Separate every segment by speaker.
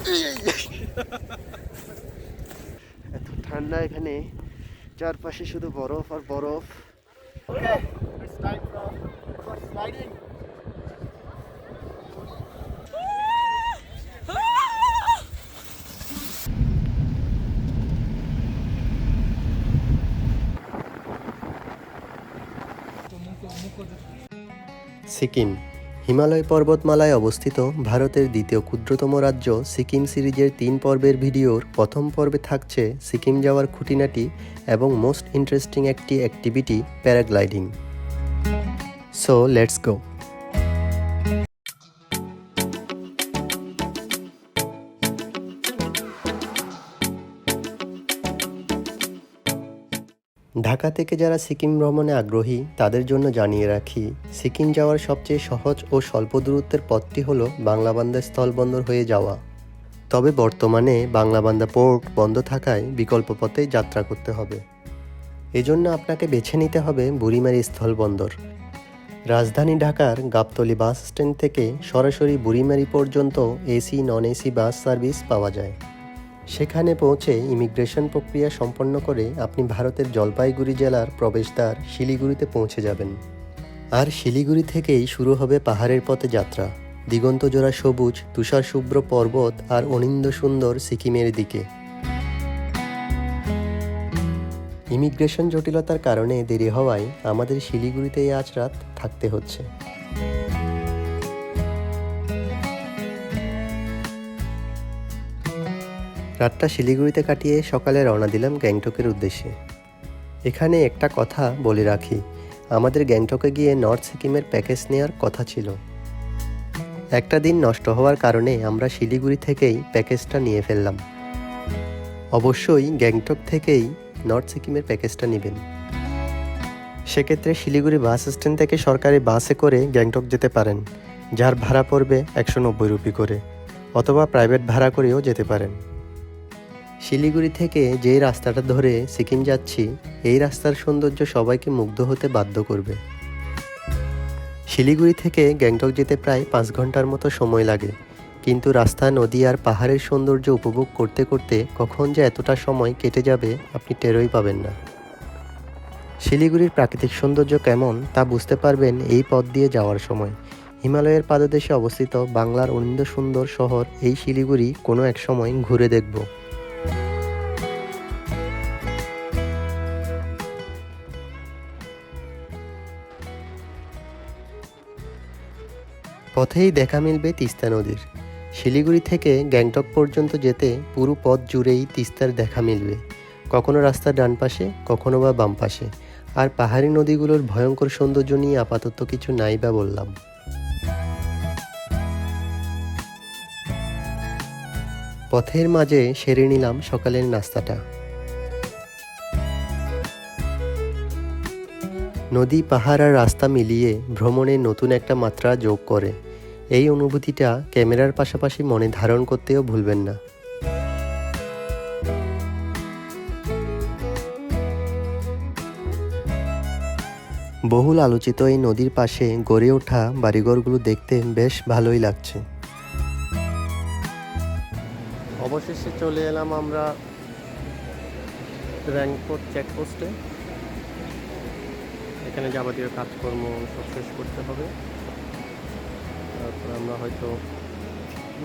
Speaker 1: এত ঠান্ডা এখানে চারপাশে শুধু বরফ আর বরফ. সিকিম হিমালয় পর্বতমালায় অবস্থিত ভারতের দ্বিতীয় ক্ষুদ্রতম রাজ্য সিকিম সিরিজের তিন পর্বের ভিডিওর প্রথম পর্বে থাকছে সিকিম যাওয়ার খুঁটিনাটি এবং মোস্ট ইন্টারেস্টিং একটি activity paragliding. So let's go Dhaka থেকে যারা সিকিম ভ্রমণে আগ্রহী, তাদের জন্য জানিয়ে রাখি, সিকিম যাওয়ার সবচেয়ে সহজ ও স্বল্প দূরত্বের পথটি হলো বাংলাবান্ধা স্থলবন্দর হয়ে যাওয়া। তবে বর্তমানে বাংলাবান্ধা পোর্ট বন্ধ থাকায় বিকল্প পথে যাত্রা করতে হবে। এজন্য আপনাকে বেছে নিতে হবে বুড়িমারি স্থলবন্দর। রাজধানী ঢাকার গাবতলী বাস স্ট্যান্ড থেকে সরাসরি বুড়িমারি পর্যন্ত AC, non AC bus service পাওয়া যায়। সেখানে পৌঁছে ইমিগ্রেশন প্রক্রিয়া সম্পন্ন করে আপনি ভারতের জলপাইগুড়ি জেলার প্রবেশদ্বার শিলিগুড়িতে পৌঁছে যাবেন। আর শিলিগুড়ি থেকেই শুরু হবে পাহাড়ের পথে যাত্রা। দিগন্ত জোড়া সবুজ তুষার শুভ্র পর্বত আর অনিন্দ সুন্দর সিকিমের দিকে। ইমিগ্রেশন জটিলতার কারণে দেরি হওয়ায় আমাদের শিলিগুড়িতেই আজ রাত থাকতে হচ্ছে। রাতটা শিলিগুড়িতে কাটিয়ে সকালে রওনা দিলাম গ্যাংটকের উদ্দেশ্যে। এখানে একটা কথা বলে রাখি, আমাদের গ্যাংটকে গিয়ে নর্থ সিকিমের প্যাকেজ নেওয়ার কথা ছিল। একটা দিন নষ্ট হওয়ার কারণে আমরা শিলিগুড়ি থেকেই প্যাকেজটা নিয়ে ফেললাম। অবশ্যই গ্যাংটক থেকেই নর্থ সিকিমের প্যাকেজটা নেবেন। সেক্ষেত্রে শিলিগুড়ি বাস স্ট্যান্ড থেকে সরকারি বাসে করে গ্যাংটক যেতে পারেন, যার ভাড়া পড়বে একশো নব্বই রুপি করে, অথবা প্রাইভেট ভাড়া করেও যেতে পারেন। শিলিগুড়ি থেকে যে রাস্তাটা ধরে সিকিম যাচ্ছি, এই রাস্তার সৌন্দর্য সবাইকে মুগ্ধ হতে বাধ্য করবে। শিলিগুড়ি থেকে গ্যাংটক যেতে প্রায় পাঁচ ঘণ্টার মতো সময় লাগে। কিন্তু রাস্তা, নদী আর পাহাড়ের সৌন্দর্য উপভোগ করতে করতে কখন যে এতটা সময় কেটে যাবে আপনি টেরই পাবেন না। শিলিগুড়ির প্রাকৃতিক সৌন্দর্য কেমন তা বুঝতে পারবেন এই পথ দিয়ে যাওয়ার সময়। হিমালয়ের পাদদেশে অবস্থিত বাংলার অনিন্দ সুন্দর শহর, এই শিলিগুড়ি কোনো এক সময় ঘুরে দেখব। পথেই দেখা মিলবে তিস্তা নদীর। শিলিগুড়ি থেকে গ্যাংটক পর্যন্ত যেতে পুরো পথ জুড়েই তিস্তার দেখা মিলবে। কখনো রাস্তার ডান পাশে, কখনো বা বাম পাশে। আর পাহাড়ি নদীগুলোর ভয়ঙ্কর সৌন্দর্য নিয়ে আপাতত কিছু নাই বা বললাম। পথের মাঝে সেরে নিলাম সকালের নাস্তাটা। নদী, পাহাড় আর রাস্তা মিলিয়ে ভ্রমণে নতুন একটা মাত্রা যোগ করে। এই অনুভূতিটা ক্যামেরার পাশাপাশি মনে ধারণ করতেও ভুলবেন না। বহুল আলোচিত এই নদীর পাশে গড়ে ওঠা বাড়িঘরগুলো দেখতে বেশ ভালোই লাগছে। অবশেষে চলে এলাম আমরা র্যাঙ্কপোর্ট চেকপোস্টে। এখানে যাবতীয় কাজকর্ম সব শেষ করতে হবে। তারপর আমরা হয়তো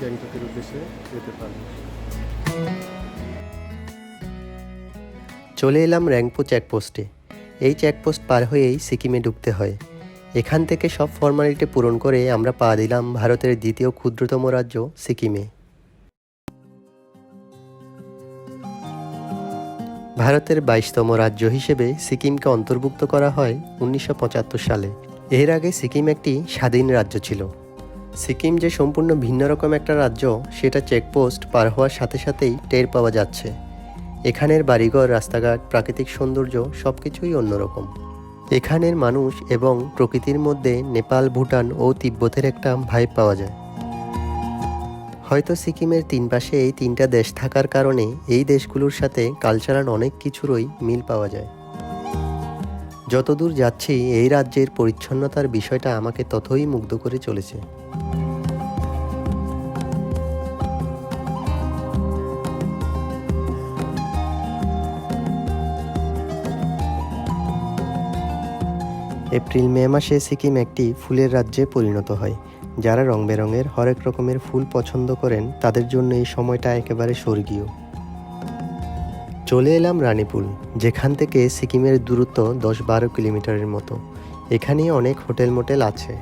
Speaker 1: গ্যাংটকের উদ্দেশ্যে যেতে পারব। চলে এলাম র্যাংপো চেকপোস্টে। এই চেকপোস্ট পার হয়েই সিকিমে ঢুকতে হয়। এখান থেকে সব ফর্মালিটি পূরণ করে আমরা পা দিলাম ভারতের দ্বিতীয় ক্ষুদ্রতম রাজ্য সিকিমে। ভারতের বাইশতম রাজ্য হিসেবে সিকিমকে অন্তর্ভুক্ত করা হয় উনিশশো পঁচাত্তর সালে। এর আগে সিকিম একটি স্বাধীন রাজ্য ছিল। সিকিম যে সম্পূর্ণ ভিন্ন রকম একটা রাজ্য, সেটা চেকপোস্ট পার হওয়ার সাথে সাথেই টের পাওয়া যাচ্ছে। এখানের বাড়িঘর, রাস্তাঘাট, প্রাকৃতিক সৌন্দর্য সব কিছুই অন্যরকম এখানের মানুষ এবং প্রকৃতির মধ্যে নেপাল, ভুটান ও তিব্বতের একটা ভাইব পাওয়া যায়। হয়তো সিকিমের তিন পাশে এই তিনটা দেশ থাকার কারণে এই দেশগুলোর সাথে কালচারাল অনেক কিছুরই মিল পাওয়া যায়। যতদূর যাচ্ছি, এই রাজ্যের পরিচ্ছন্নতার বিষয়টা আমাকে ততই মুগ্ধ করে চলেছে। এপ্রিল মে মাসে সিকিম একটি ফুলের রাজ্যে পরিণত হয়। যারা রং বেরঙের হরেক রকমের ফুল পছন্দ করেন, তাদের জন্য এই সময়টা একেবারে স্বর্গীয়। চলে এলাম রানীপুল, যেখান থেকে সিকিমের দূরত্ব দশ বারো কিলোমিটারের মতো। এখানে অনেক হোটেল মোটেল আছে।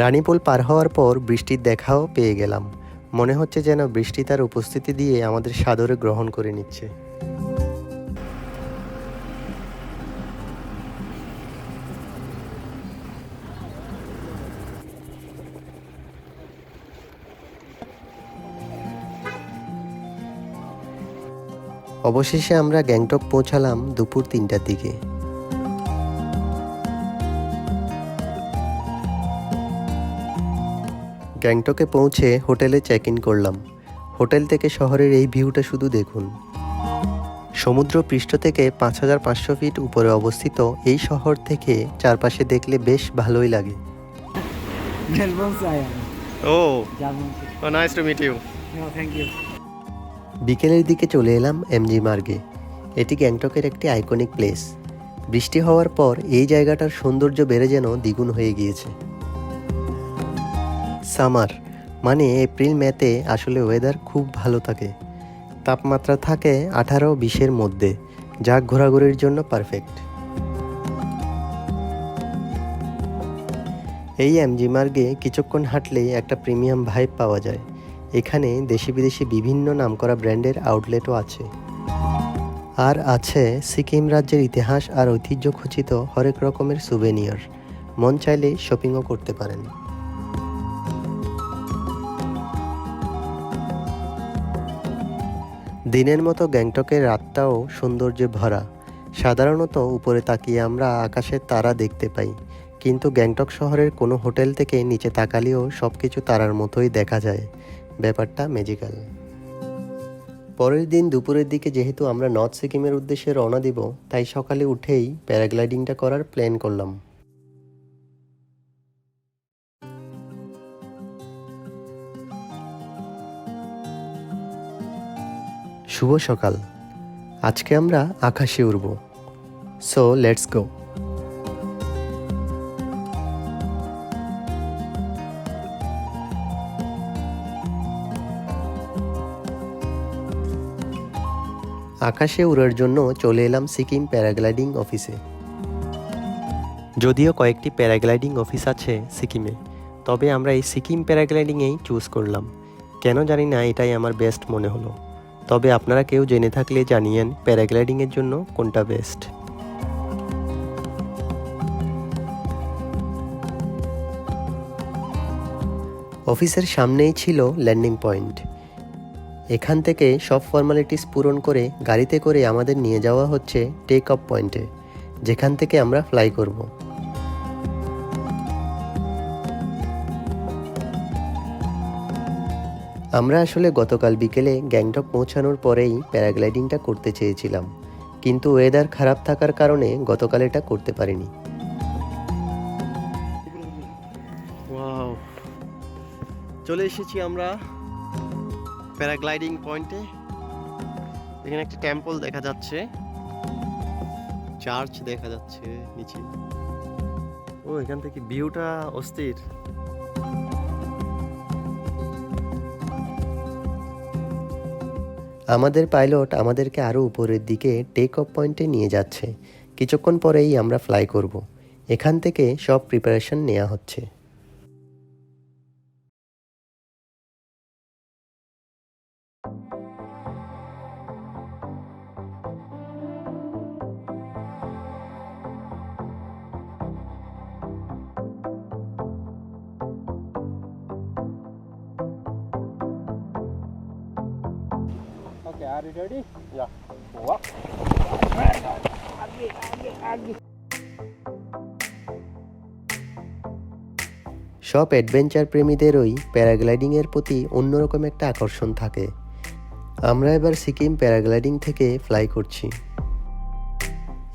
Speaker 1: রানীপুল পার হওয়ার পর বৃষ্টির দেখাও পেয়ে গেলাম। মনে হচ্ছে যেন বৃষ্টি তার উপস্থিতি দিয়ে আমাদের সাদরে গ্রহণ করে নিচ্ছে। অবশেষে আমরা গ্যাংটক পৌঁছালাম দুপুর তিনটার দিকে। গ্যাংটকে পৌঁছে হোটেলে চেক ইন করলাম। হোটেল থেকে শহরের এই ভিউটা শুধু দেখুন। সমুদ্র পৃষ্ঠ থেকে পাঁচ হাজার পাঁচশো ফিট উপরে অবস্থিত এই শহর থেকে চারপাশে দেখলে বেশ ভালোই লাগে। ও। বিকেলের দিকে চলে এলাম এমজি মার্গে এটি গ্যাংটকের একটি আইকনিক প্লেস বৃষ্টি হওয়ার পর এই জায়গাটার সৌন্দর্য বেড়ে যেন দ্বিগুণ হয়ে গিয়েছে। সামার মানে এপ্রিল মেতে আসলে ওয়েদার খুব ভালো থাকে। তাপমাত্রা থাকে আঠারো বিশের মধ্যে, যা ঘোরাঘুরির জন্য পারফেক্ট এই এমজি মার্গে কিছুক্ষণ হাঁটলেই একটা প্রিমিয়াম ভাইব পাওয়া যায়। এখানে দেশি বিদেশি বিভিন্ন নামকরা ব্র্যান্ডের আউটলেটও আছে। আর আছে সিকিম রাজ্যের ইতিহাস আর ঐতিহ্য খচিত হরেক রকমের সুভেনিয়ার মন চাইলে শপিংও করতে পারেন। দিনের মতো গ্যাংটকের রাতটাও সৌন্দর্যে ভরা। সাধারণত উপরে তাকিয়ে আমরা আকাশের তারা দেখতে পাই, কিন্তু গ্যাংটক শহরের কোনো হোটেল থেকে নিচে তাকালেও সব কিছু তারার মতোই দেখা যায়। ব্যাপারটা ম্যাজিক্যাল পরের দিন দুপুরের দিকে যেহেতু আমরা নর্থ সিকিমের উদ্দেশ্যে রওনা দিব, তাই সকালে উঠেই প্যারাগ্লাইডিংটা করার প্ল্যান করলাম। শুভ সকাল। আজকে আমরা আকাশে উড়ব। সো লেটস গো আকাশে উড়ার জন্য চলে এলাম সিকিম প্যারাগ্লাইডিং অফিসে। যদিও কয়েকটি প্যারাগ্লাইডিং অফিস আছে সিকিমে, তবে আমরা এই সিকিম প্যারাগ্লাইডিংয়েই চুজ করলাম। কেন জানি না, এটাই আমার বেস্ট মনে হলো। তবে আপনারা কেউ জেনে থাকলে জানিয়েন প্যারাগ্লাইডিংয়ের জন্য কোনটা বেস্ট। অফিসের সামনেই ছিল ল্যান্ডিং পয়েন্ট। এখান থেকে সব ফর্মালিটিস পূরণ করে গাড়িতে করে আমাদের নিয়ে যাওয়া হচ্ছে টেক অফ পয়েন্টে, যেখান থেকে আমরা ফ্লাই করব। আমরা আসলে গতকাল বিকেলে গ্যাংটক পৌঁছানোর পরেই প্যারাগ্লাইডিংটা করতে চেয়েছিলাম কিন্তু ওয়েদার খারাপ থাকার কারণে গতকাল এটা করতে পারিনি। ওয়াও। চলে এসেছি আমরা প্যারাগ্লাইডিং পয়েন্টে। এখানে একটা টেম্পল দেখা যাচ্ছে। চার্চ দেখা যাচ্ছে নিচে। ও এখান থেকে ভিউটা অস্থির। আমাদের পাইলট আমাদেরকে আরও উপরের দিকে টেক অফ পয়েন্টে নিয়ে যাচ্ছে। কিছুক্ষণ পরেই আমরা ফ্লাই করব। এখান থেকে সব প্রিপারেশন নেওয়া হচ্ছে।
Speaker 2: Ready, ready?
Speaker 1: Yeah.
Speaker 2: Go
Speaker 1: সব অ্যাডভেঞ্চার প্রেমীদেরই প্যারাগ্লাইডিংয়ের প্রতি অন্যরকম একটা আকর্ষণ থাকে। আমরা এবার সিকিম প্যারাগ্লাইডিং থেকে ফ্লাই করছি।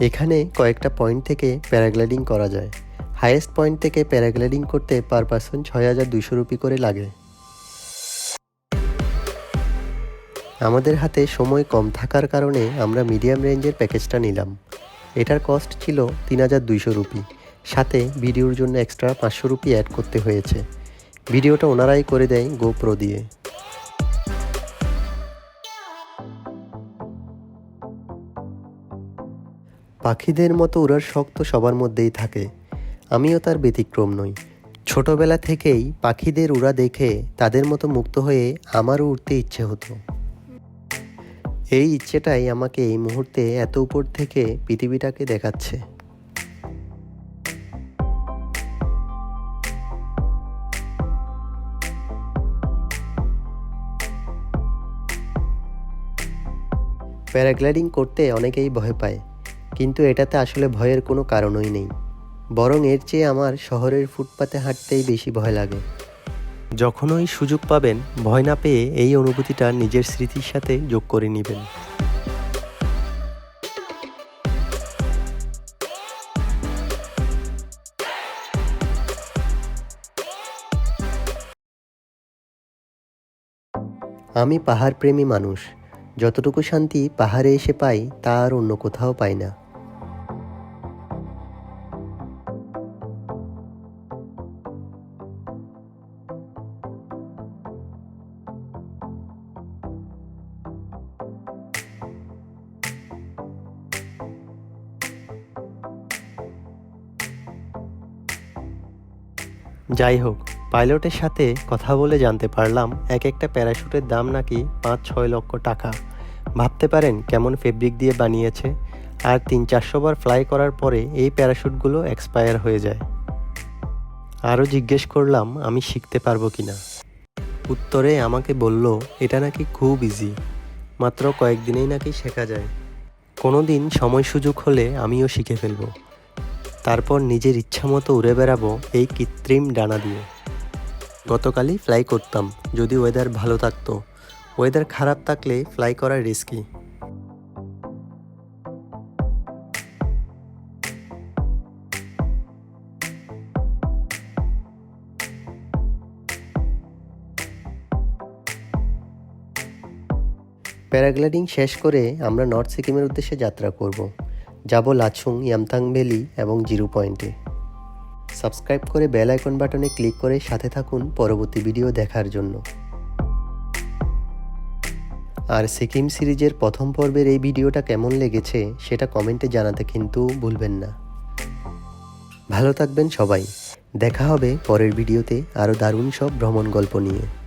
Speaker 1: এখানে কয়েকটা পয়েন্ট থেকে প্যারাগ্লাইডিং করা যায়। হাইয়েস্ট পয়েন্ট থেকে প্যারাগ্লাইডিং করতে পার পারসন ছয় হাজার দুইশো রুপি করে লাগে। আমাদের হাতে সময় কম থাকার কারণে আমরা মিডিয়াম রেঞ্জের প্যাকেজটা নিলাম। এটার কস্ট ছিল তিন হাজার দুইশো রুপি। সাথে ভিডিওর জন্য এক্সট্রা পাঁচশো রুপি অ্যাড করতে হয়েছে। ভিডিওটা ওনারাই করে দেয় গোপ্রো দিয়ে। পাখিদের মতো উড়ার শখ তো সবার মধ্যেই থাকে। আমিও তার ব্যতিক্রম নই। ছোটবেলা থেকেই পাখিদের উড়া দেখে তাদের মতো মুক্ত হয়ে আমারও উঠতে ইচ্ছে হতো। এই ইচ্ছেটাই আমাকে এই মুহূর্তে এত উপর থেকে পৃথিবীটাকে দেখাচ্ছে। প্যারাগ্লাইডিং করতে অনেকেই ভয় পায়, কিন্তু এটাতে আসলে ভয়ের কোনো কারণই নেই। বরং এর চেয়ে আমার শহরের ফুটপাতে হাঁটতেই বেশি ভয় লাগে। যখনই সুযোগ পাবেন, ভয় না পেয়ে এই অনুভূতিটা নিজের স্মৃতির সাথে যোগ করে নেবেন। আমি পাহাড় প্রেমী মানুষ। যতটুকু শান্তি পাহাড়ে এসে পাই, তা আর অন্য কোথাও পাই না। যাই হোক, পাইলটের সাথে কথা বলে জানতে পারলাম এক একটা প্যারাশুটের দাম নাকি পাঁচ ছয় লক্ষ টাকা। ভাবতে পারেন কেমন ফেব্রিক দিয়ে বানিয়েছে, আর তিন চারশো বার ফ্লাই করার পরে এই প্যারাশুটগুলো এক্সপায়ার হয়ে যায়। আরও জিজ্ঞেস করলাম, আমি শিখতে পারব কি না? উত্তরে আমাকে বলল, এটা নাকি খুব ইজি মাত্র কয়েকদিনেই নাকি শেখা যায়। কোনো দিন সময় সুযোগ হলে আমিও শিখে ফেলব। তারপর নিজের ইচ্ছা মতো উড়ে বেড়াবো এই কৃত্রিম ডানা দিয়ে। গতকালই ফ্লাই করতাম, যদি ওয়েদার ভালো থাকতো। ওয়েদার খারাপ থাকলে ফ্লাই করার রিস্কি প্যারাগ্লাইডিং শেষ করে আমরা নর্থ সিকিমের উদ্দেশ্যে যাত্রা করব। যাব লাচুং ইয়ামথাং ভ্যালি এবং জিরো পয়েন্টে। সাবস্ক্রাইব করে বেল আইকন বাটনে ক্লিক করে সাথে থাকুন পরবর্তী ভিডিও দেখার জন্য। আর সিকিম সিরিজের প্রথম পর্বের এই ভিডিওটা কেমন লেগেছে সেটা কমেন্টে জানাতে কিন্তু ভুলবেন না। ভালো থাকবেন সবাই। দেখা হবে পরের ভিডিওতে আরও দারুণ সব ভ্রমণ গল্প নিয়ে।